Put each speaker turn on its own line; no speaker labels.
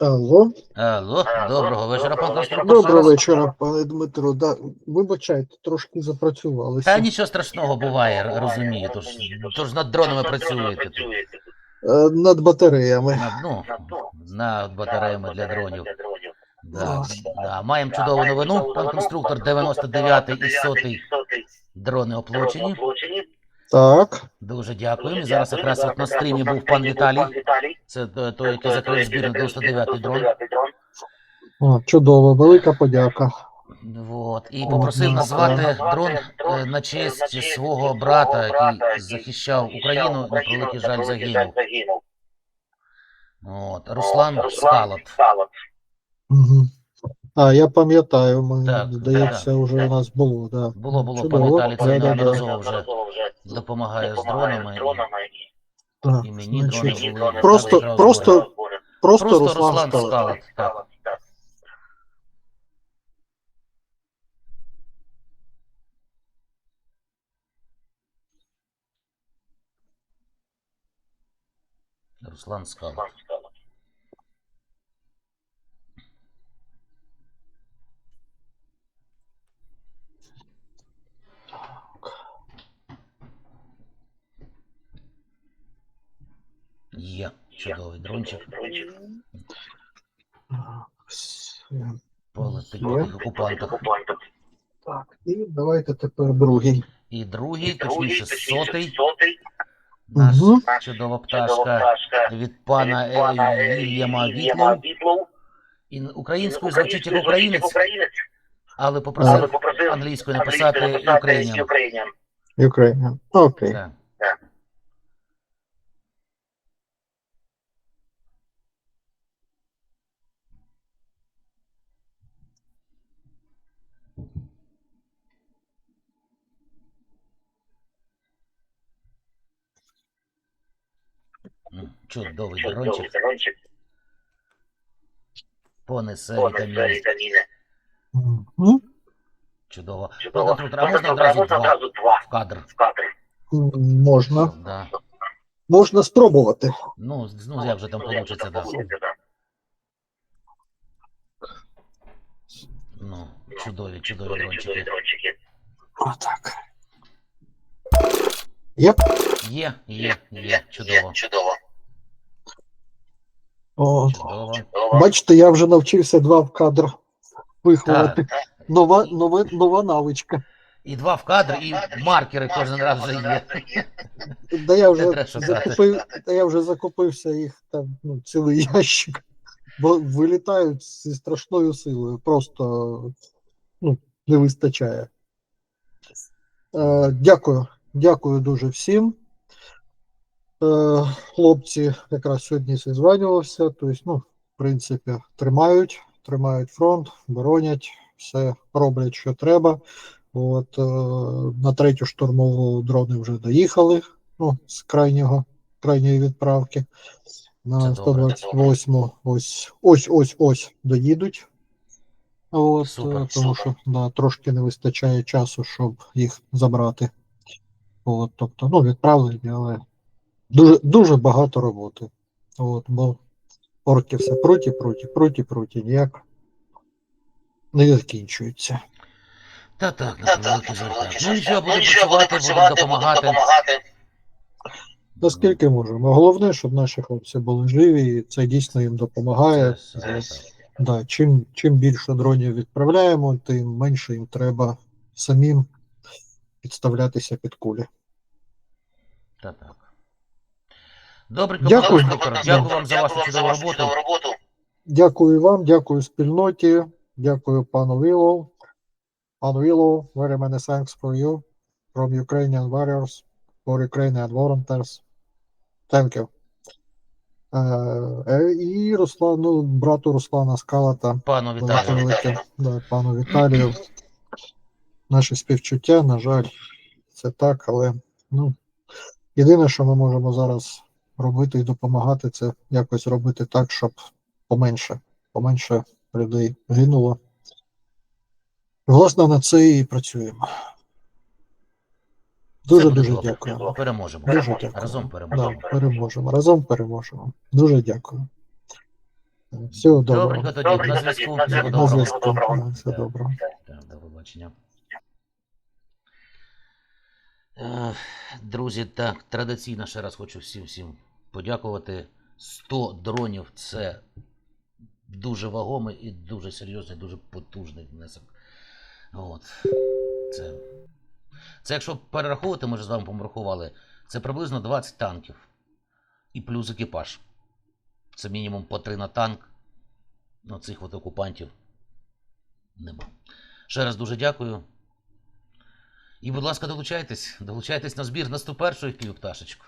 Алло.
Алло, доброго вечора, пан конструктор.
Доброго вечора, пане Дмитро. Да, вибачайте, трошки запрацювалися.
Та нічого страшного буває, розумію. Тож, тож над дронами працюєте тут.
Е, Над батареями.
Над, ну, над батареями для дронів. Да, да. Маємо чудову новину. Пан конструктор 99 і 100 дрони оплачені.
Так.
Дуже дякуємо. І зараз якраз от на стрімі був пан Віталій. Це е, той, який закрив збір на 99 дрон.
О, чудово, велика подяка.
Вот. І попросив назвати дрон е, на честь свого брата, який захищав Україну, на превеликий жаль загинув. От. Руслан Скалот.
Угу. А, я пам'ятаю, ми,
Так,
здається, вже у нас було, да.
Було, було, пан
Чудово.
Віталій це
Да, да, да.
неодноразово вже допомагає з дронами.
Так,
І мені дрони
значить,
були.
Просто,
якраз
просто,
були.
просто,
Просто
Руслан,
Руслан
Скалат.
Скалот. Так. Руслан Скалот. Є чудовий дрончик. Полетить по тих окупантах.
Так, і давайте тепер другий.
І другий, точніше, сотий, наш
Угу.
чудова пташка від пана е, Вільяма Вітлоу. І українською звучить як українець, але попросив англійською написати Ukrainian.
Україна. Окей.
Чудовий дрончик понесе вітаміни. Чудово. Пан конструктор, а можна одразу два в кадр?
Можна.
Да.
Можна спробувати.
Ну, ну як же там вийде, да. Ну, чудові, чудові дрончики.
Отак. Єп.
Є, є, є, чудово.
От.
Чудово.
Бачите, я вже навчився два в кадр виховати. Нова, нова, нова навичка.
І два в кадр, і маркери кожен раз вже є.
Да я вже закупив, да я вже закупився їх там ну, цілий ящик, бо вилітають зі страшною силою. Просто ну, не вистачає. Е, дякую, дякую дуже всім. Е, хлопці якраз сьогодні зізванювався. Тобто, ну, в принципі, тримають, тримають фронт, боронять, все роблять, що треба. От, е, на третю штурмову дрони вже доїхали ну, з крайнього, крайньої відправки. На
Це добре.
128 ось ось ось ось доїдуть. От,
Супер.
е, тому що да, трошки не вистачає часу, щоб їх забрати. От, тобто, ну, відправлені, але дуже, дуже багато роботи. От, бо орки все проти, проти, проти, проти, ніяк не закінчується.
Та так, на превеликий жаль. так. Ну нічого, будемо працювати, будемо допомагати.
Наскільки можемо. Головне, щоб наші хлопці були живі, і це дійсно їм допомагає.
Це- це- це-
Да, чим, чим більше дронів відправляємо, тим менше їм треба самим підставлятися під кулі.
Та так. Добре,
Дякую.
дякую вам за вашу чудову роботу.
Дякую вам, дякую спільноті, дякую пану Вілоу. Пан Вілоу, very many thanks for you from Ukrainian warriors, for Ukrainian volunteers. Thank you. Е, і Руслану, брату Руслана Скалата,
Пану Віталію.
велике, да, пану Віталію. Наші співчуття, на жаль, це так, але ну, єдине, що ми можемо зараз робити і допомагати, це якось робити так, щоб поменше, поменше людей гинуло. Власне, над це і працюємо. Дуже дуже
добре.
дякуємо.
Переможемо.
Дуже дякую.
Разом
Да,
переможемо.
переможемо. Разом переможемо. Дуже дякую. Всього доброго.
Тоді, на зв'язку.
На
доброго.
Все доброго.
Так, до побачення. Е, Друзі, так, традиційно ще раз хочу всім всім подякувати. 100 дронів це дуже вагомий і дуже серйозний, дуже потужний внесок. От. Це, це якщо перераховувати, ми ж з вами помрахували, це приблизно 20 танків. І плюс екіпаж. Це мінімум по 3 на танк. Ну, цих от окупантів нема. Ще раз дуже дякую. І, будь ласка, долучайтесь. Долучайтесь на збір на 101 пташечку.